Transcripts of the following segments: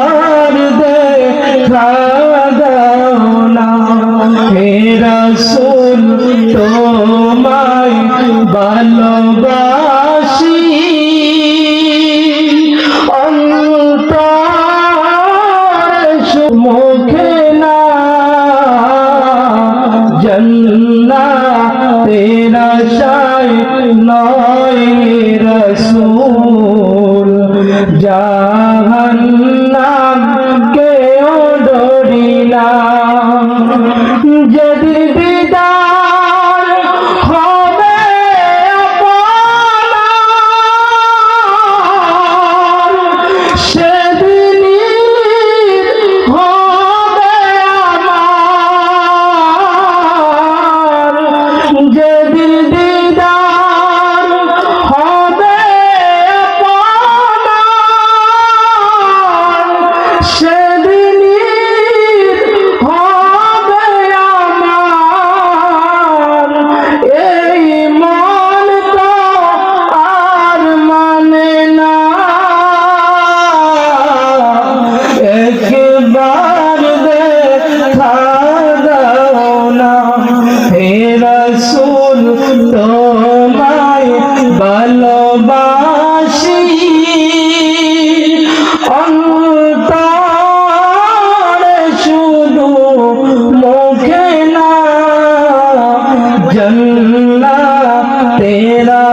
আর না। হে রাসূল, তোমায় ভালোবাসি। অন্তর মুখে না জন্না তেরা চাই নয় রসুল। যা দিবে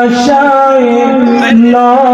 আশায় নয়